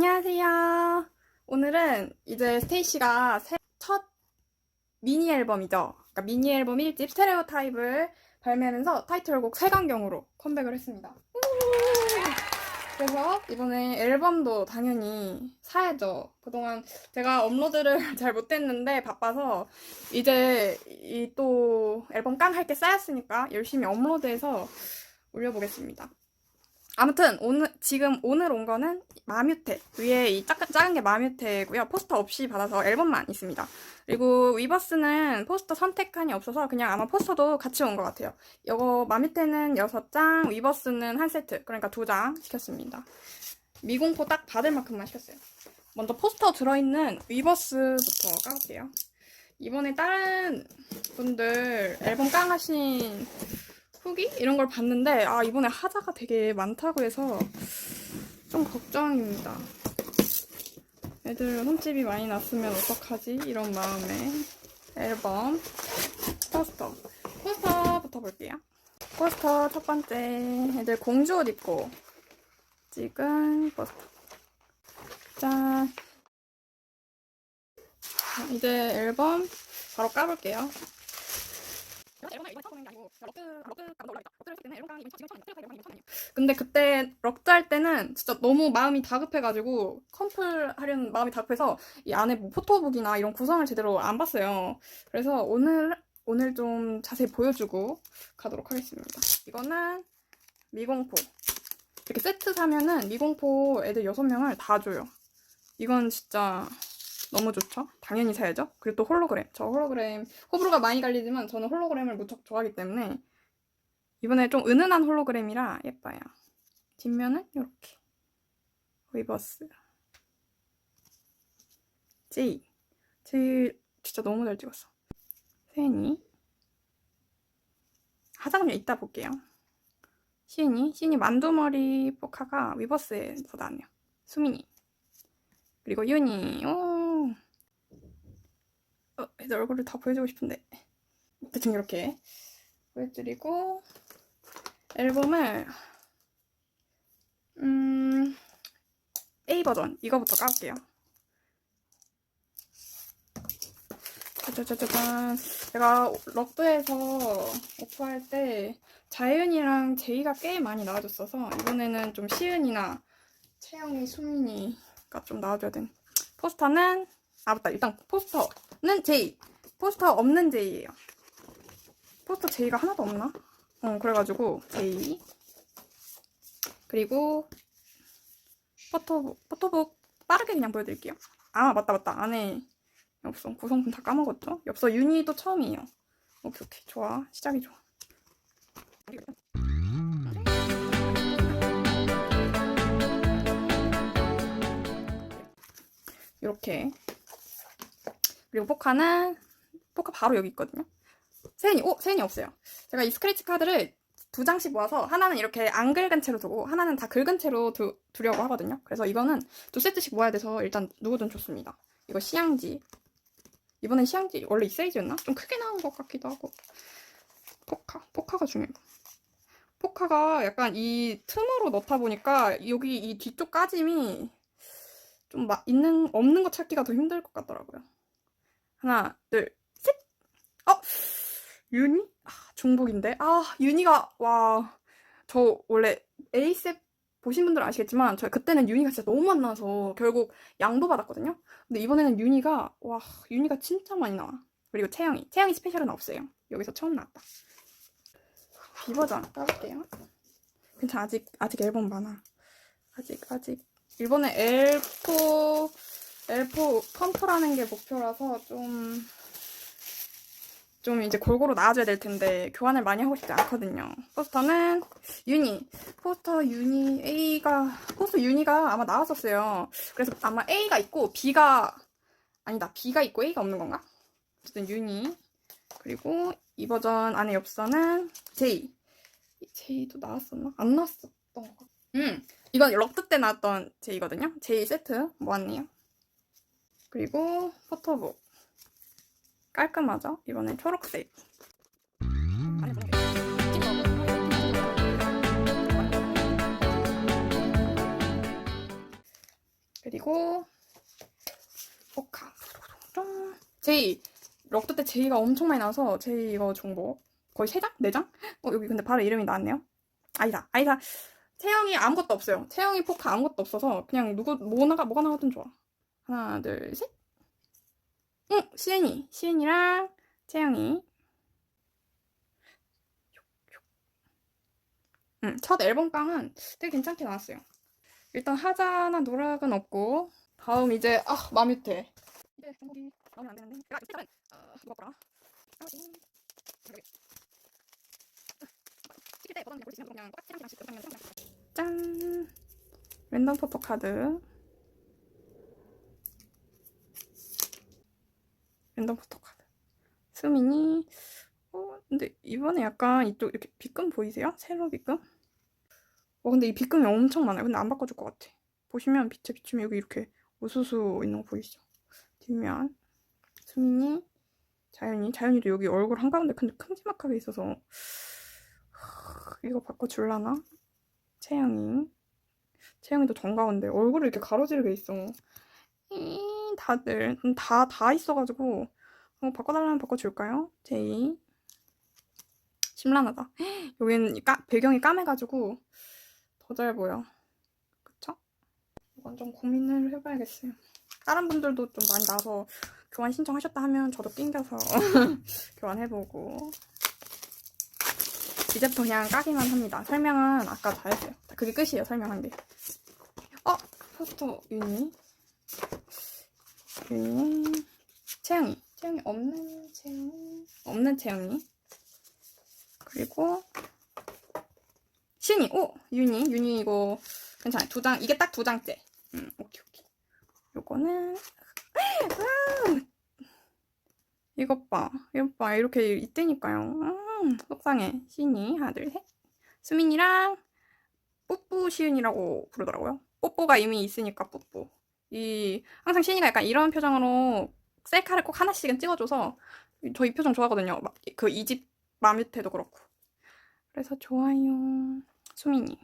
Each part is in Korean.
안녕하세요. 오늘은 이제 스테이시가 새- 첫 미니 앨범이죠. 그러니까 미니 앨범 1집 스테레오 타입을 발매하면서 타이틀곡 세강경으로 컴백을 했습니다. 우! 그래서 이번에 앨범도 당연히 사야죠. 그동안 제가 업로드를 잘 못했는데 바빠서 이제 이 또 앨범 깡 할 게 쌓였으니까 열심히 업로드해서 올려보겠습니다. 아무튼 오늘 지금 오늘 온 거는 마뮤테 위에 이 작은, 작은 게 마뮤테고요. 포스터 없이 받아서 앨범만 있습니다. 그리고 위버스는 포스터 선택칸이 없어서 그냥 아마 포스터도 같이 온 것 같아요. 이거 마뮤테는 6장 위버스는 한 세트 그러니까 2장 시켰습니다. 미공포 딱 받을 만큼만 시켰어요. 먼저 포스터 들어있는 위버스부터 까볼게요. 이번에 다른 분들 앨범 깡 하신 후기 이런 걸 봤는데 아 이번에 하자가 되게 많다고 해서 좀 걱정입니다. 애들 혼집이 많이 났으면 어떡하지? 이런 마음에 앨범 포스터 포스터부터 볼게요. 포스터 첫 번째 애들 공주 옷 입고 찍은 포스터 짠 자, 이제 앨범 바로 까볼게요. 근데 그때 럭드 할 때는 진짜 너무 마음이 다급해가지고 컴플 하려는 마음이 다급해서 이 안에 뭐 포토북이나 이런 구성을 제대로 안 봤어요. 그래서 오늘 오늘 좀 자세히 보여주고 가도록 하겠습니다. 이거는 미공포. 이렇게 세트 사면은 미공포 애들 6명을 다 줘요. 이건 진짜 너무 좋죠? 당연히 사야죠. 그리고 또 홀로그램. 저 홀로그램 호불호가 많이 갈리지만 저는 홀로그램을 무척 좋아하기 때문에 이번에 좀 은은한 홀로그램이라 예뻐요. 뒷면은 이렇게 위버스 제이 제이 진짜 너무 잘 찍었어. 세니 하자면 이따 볼게요. 시은이 시은이 만두머리 포카가 위버스에서 나왔네요. 수민이 그리고 윤이 오 어, 애들 얼굴을 다 보여주고 싶은데. 대충 이렇게 보여드리고 앨범을 음 A 버전 이거부터 까볼게요. 짜자자자잔. 제가 럭드에서 오프할 때 자윤이랑 제이가 꽤 많이 나와줬어서 이번에는 좀 시은이나 채영이, 수민이가 좀 나와줘야 되는. 포스터는 아 맞다. 일단 포스터는 제이. 포스터 없는 제이예요. 포스터 제이가 하나도 없나? 어 그래가지고 제이. 그리고 포토북 포토북 빠르게 그냥 보여드릴게요. 아 맞다 맞다. 안에 엽서 구성품 다 까먹었죠? 엽서 유니도 처음이에요. 오케이 오케이. 좋아. 시작이 좋아. 이렇게 그리고 포카는 포카 바로 여기 있거든요. 세인이 오 세인이 없어요. 제가 이 스크래치 카드를 두 장씩 모아서 하나는 이렇게 안 긁은 채로 두고 하나는 다 긁은 채로 두, 두려고 하거든요. 그래서 이거는 두 세트씩 모아야 돼서 일단 누구든 좋습니다. 이거 시향지 이번엔 시향지 원래 이 사이즈였나? 좀 크게 나온 것 같기도 하고 포카 포카가 중요해요. 포카가 약간 이 틈으로 넣다 보니까 여기 이 뒤쪽 까짐이 좀 막 있는 없는 거 찾기가 더 힘들 것 같더라고요. 하나, 둘, 셋. 어, 유니? 아, 중복인데. 아, 유니가 와, 저 원래 에이셉 보신 분들은 아시겠지만 저 그때는 유니가 진짜 너무 많나서 결국 양도 받았거든요. 근데 이번에는 유니가 와, 유니가 진짜 많이 나와. 그리고 채영이, 채영이 스페셜은 없어요. 여기서 처음 나왔다. 비버전 까볼게요. 괜찮아, 아직 아직 앨범 많아. 아직 아직 이번에 엘포 엘포 펌프라는 게 목표라서 좀, 좀 이제 골고루 나와줘야 될 텐데, 교환을 많이 하고 싶지 않거든요. 포스터는 유니. 포스터 유니, A가, 포스터 유니가 아마 나왔었어요. 그래서 아마 A가 있고, B가, 아니다, B가 있고 A가 없는 건가? 어쨌든 유니. 그리고 이 버전 안에 엽서는 J. J도 나왔었나? 안 나왔었던 것 같아. 음, 이건 럭드 때 나왔던 제이거든요. 제이 세트 모았네요. 그리고 포토북. 깔끔하죠? 이번엔 초록색. 그리고 포카. 짠. 제이. 럭드 때 제이가 엄청 많이 나와서 제이 이거 중복. 거의 3장? 4장? 어, 여기 근데 바로 이름이 나왔네요. 아니다. 아니다. 채영이 아무것도 없어요. 채영이 포카 아무것도 없어서 그냥 누구 뭐나가 뭐가 나와든 좋아. 하나, 둘, 셋. 응, 시엔이. 시엔이랑 채영이. 응, 첫 앨범깡은 되게 괜찮게 나왔어요. 일단 하자나 노락은 없고 다음 이제 아 마뮤테. 이제 중복이 나오면 안 되는데. 내가 일단은 어, 그냥 그냥 짠 랜덤 포토 카드 랜덤 포토 카드 수민이 어 근데 이번에 약간 이쪽 이렇게 빗금 보이세요? 세로 빗금? 어 근데 이 빗금이 엄청 많아요 근데 안 바꿔줄 것 같아 보시면 빛에 비추면 여기 이렇게 우수수 있는 거 보이시죠? 뒷면 수민이 자연이 자연이도 여기 얼굴 한가운데 근데 큼지막하게 있어서 이거 바꿔줄라나? 채영이. 채영이도 정가운데 얼굴을 이렇게 가로지르게 있어. 이 다들 다 다 있어가지고 어, 바꿔달라면 바꿔줄까요? 제이. 심란하다. 여기는 이 까, 배경이 까매가지고 더 잘 보여. 그쵸? 이건 좀 고민을 해봐야겠어요. 다른 분들도 좀 많이 나서 교환 신청하셨다 하면 저도 낑겨서 교환해보고 이제부터 그냥 까기만 합니다. 설명은 아까 다 했어요. 그게 끝이에요, 설명한 게. 어? 포스터 유니. 유니. 채영이. 채영이 없는 채영이. 없는 채영이. 그리고 신이. 오! 유니. 유니 이거 괜찮아요. 두 장. 이게 딱 두 장째. 음, 오케이, 오케이. 요거는. 아! 이것 봐. 이것 봐. 이렇게 있다니까요. 음, 속상해. 신이. 하나, 둘, 셋. 수민이랑 뿌뿌 시은이라고 부르더라고요. 뽀뽀가 이미 있으니까 뿌뿌. 이, 항상 신이가 약간 이런 표정으로 셀카를 꼭 하나씩은 찍어줘서 저 이 표정 좋아하거든요. 그이집 마뮤테도 그렇고. 그래서 좋아요. 수민이.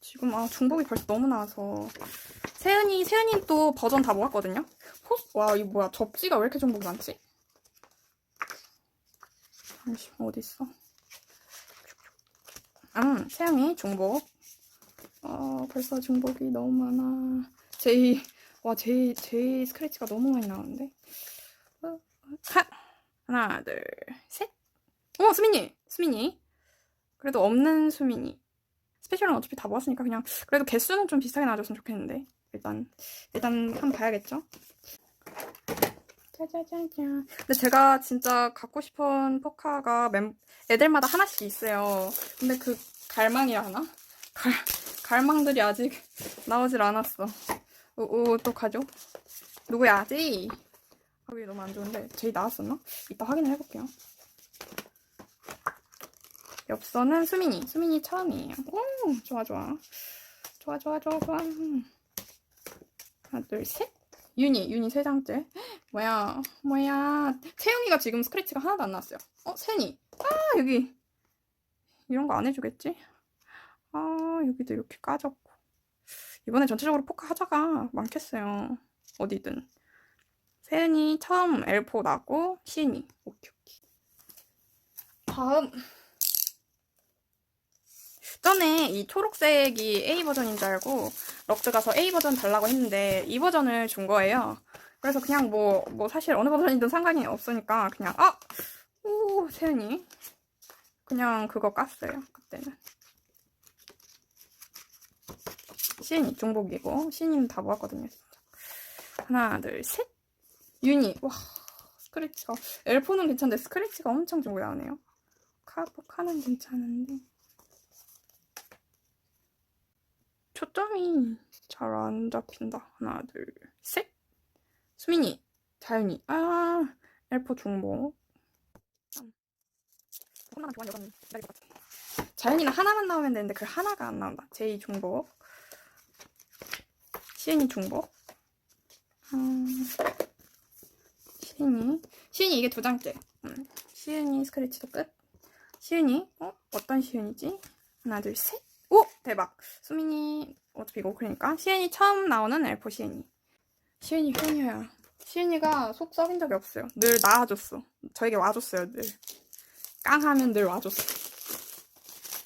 지금 아 중복이 벌써 너무 나와서 세은이 세은이 또 버전 다 모았거든요. 포스 와 이거 뭐야 접지가 왜 이렇게 중복이 많지? 어디 있어? 음 세은이 중복. 어 벌써 중복이 너무 많아. 제이 와 제이 제이 스크래치가 너무 많이 나오는데. 어, 하 하나 둘 셋. 어 수민이 수민이. 그래도 없는 수민이. 스페셜은 어차피 다 모았으니까 그냥 그래도 개수는 좀 비슷하게 나와줬으면 좋겠는데 일단 일단 한번 봐야겠죠 짜자자잔 근데 제가 진짜 갖고 싶은 포카가 멤, 애들마다 하나씩 있어요 근데 그 갈망이라 하나? 갈, 갈망들이 아직 나오질 않았어 오, 어떡하죠? 누구야? 제이 하기 너무 안 좋은데 제이 나왔었나? 이따 확인을 해볼게요 엽서는 수민이. 수민이 처음이에요. 오, 좋아, 좋아. 좋아, 좋아, 좋아, 좋아. 음. 하나, 둘, 셋. 윤이, 윤이 세 장째. 뭐야, 뭐야. 채영이가 지금 스크래치가 하나도 안 나왔어요. 어, 세니. 아, 여기. 이런 거 안 해주겠지? 아, 여기도 이렇게 까졌고. 이번에 전체적으로 포카 하자가 많겠어요. 어디든. 세은이 처음 L4 나고, 시은이. 오케이, 오케이. 다음. 전에 이 초록색이 A 버전인 줄 알고 럭드 가서 A 버전 달라고 했는데 이 버전을 준 거예요. 그래서 그냥 뭐, 뭐 사실 어느 버전이든 상관이 없으니까 그냥, 아! 오, 세연이. 그냥 그거 깠어요, 그때는. 시인이 중복이고, 시인이는 다 모았거든요. 하나, 둘, 셋. 윤이. 와, 스크래치가. 엘포는 괜찮은데 스크래치가 엄청 중복이 나오네요. 카포 카는 괜찮은데. 초점이 잘 안 잡힌다. 하나, 둘, 셋. 수민이, 자연이. 아, 엘포 중복. 하나만 좋아하는 여자는 기다릴 것 같아. 자연이는 하나만 나오면 되는데 그 하나가 안 나온다. 제이 중복. 시은이 중복. 음, 시은이. 시은이 이게 두 장째. 음, 시은이 스크래치도 끝. 시은이, 어? 어떤 시은이지? 하나, 둘, 셋. 오! 대박. 수민이, 어차피 이거 오크니까. 시은이 처음 나오는 엘포 시은이. 시은이 효녀야. 시은이가 속 썩인 적이 없어요. 늘 나와줬어. 저에게 와줬어요, 늘. 깡하면 늘 와줬어.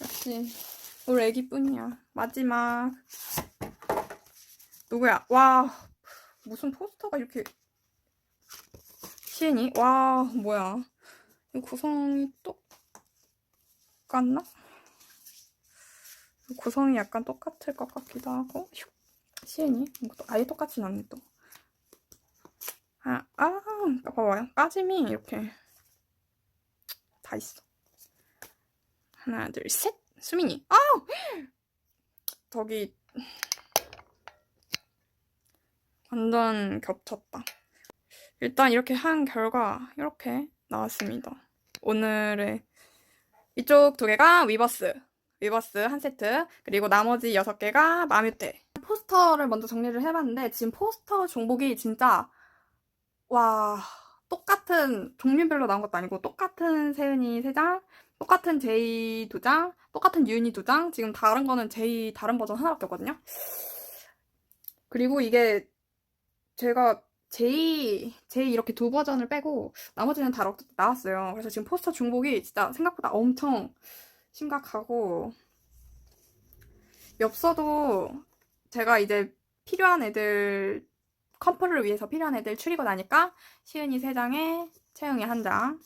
역시, 우리 애기뿐이야. 마지막. 누구야? 와, 무슨 포스터가 이렇게. 시은이? 와, 뭐야. 이 구성이 똑같나? 구성이 약간 똑같을 것 같기도 하고. 이것도 아예 똑같진 않네, 또. 아, 아, 봐봐요. 까짐이 이렇게 다 있어. 하나, 둘, 셋. 수민이. 아! 저기 완전 겹쳤다. 일단 이렇게 한 결과 이렇게 나왔습니다. 오늘의 이쪽 두 개가 위버스, 위버스 한 세트, 그리고 나머지 여섯 개가 마뮤테. 포스터를 먼저 정리를 해봤는데 지금 포스터 종복이 진짜 와 똑같은 종류별로 나온 것도 아니고 똑같은 세은이 세 장, 똑같은 제이 두 장, 똑같은 유은이 두 장. 지금 다른 거는 제이 다른 버전 하나밖에 없거든요. 그리고 이게 제가 제이 제이 이렇게 두 버전을 빼고 나머지는 다 나왔어요. 그래서 지금 포스터 중복이 진짜 생각보다 엄청 심각하고 엽서도 제가 이제 필요한 애들 컴플을 위해서 필요한 애들 추리고 나니까 시은이 3장에 채영이 1장.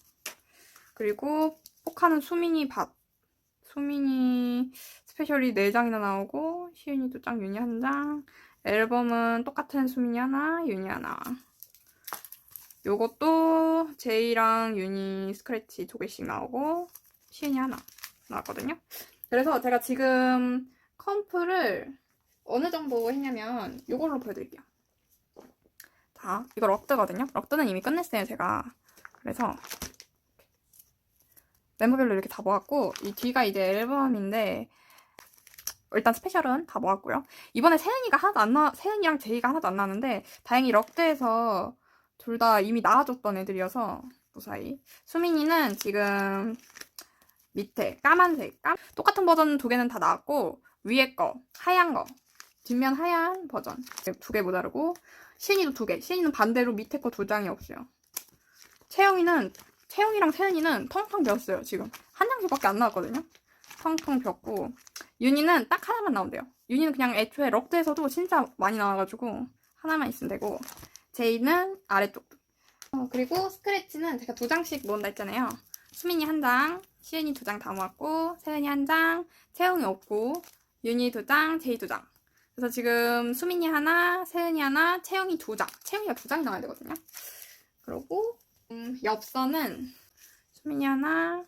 그리고 포카는 수민이 밭. 수민이 스페셜이 4장이나 나오고 시은이 2장, 윤이 1장. 앨범은 똑같은 수민이 하나, 윤이 하나. 요것도 제이랑 윤이 스크래치 두 개씩 나오고 시은이 하나 나왔거든요. 그래서 제가 지금 컴플을 어느 정도 했냐면 요걸로 보여드릴게요 자, 이거 럭드거든요. 럭드는 이미 끝냈어요, 제가. 그래서 멤버별로 이렇게 다 모았고 이 뒤가 이제 앨범인데 일단 스페셜은 다 모았고요. 이번에 세은이가 하나도 안 나, 세은이랑 제이가 하나도 안 나왔는데 다행히 럭드에서 둘 다 이미 나와줬던 애들이어서 무사히 수민이는 지금 밑에 까만색 까... 똑같은 버전 두 개는 다 나왔고 위에 거 하얀 거 뒷면 하얀 버전 두개 모자르고 시은이도 두 개. 시은이는 반대로 밑에 거 두 장이 없어요. 채영이는 채영이랑 세은이는 텅텅 비었어요. 지금 한 장씩밖에 안 나왔거든요. 텅텅 비었고 윤이는 딱 하나만 나온대요. 윤이는 그냥 애초에 럭드에서도 진짜 많이 나와가지고 하나만 있으면 되고 제이는 아래쪽. 어, 그리고 스크래치는 제가 두 장씩 모은다 했잖아요. 수민이 한 장, 시은이 두 장 다 모았고 세은이 한 장, 채영이 없고 윤이 두 장, 제이 두 장. 그래서 지금 수민이 하나, 세은이 하나, 채영이 두 장. 채영이가 두 장이 나와야 되거든요. 그리고 음, 엽서는 수민이 하나,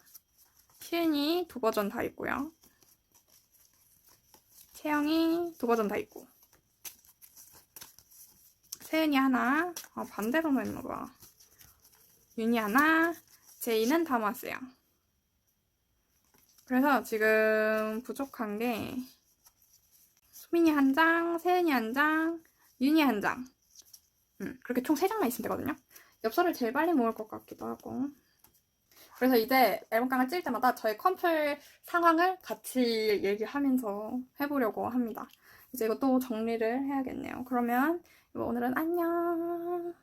시은이 두 버전 다 있고요. 채영이 두 버전 다 있고. 세은이 하나, 아, 반대로 넣었나 봐. 윤이 하나, 제이는 다 모았어요. 그래서 지금 부족한 게 수민이 한 장, 세은이 한 장, 윤이 한 장. 음, 그렇게 총 3장만 있으면 되거든요. 엽서를 제일 빨리 모을 것 같기도 하고. 그래서 이제 앨범깡을 찔 때마다 저의 컴플 상황을 같이 얘기하면서 해보려고 합니다. 이제 이것도 정리를 해야겠네요. 그러면 오늘은 안녕.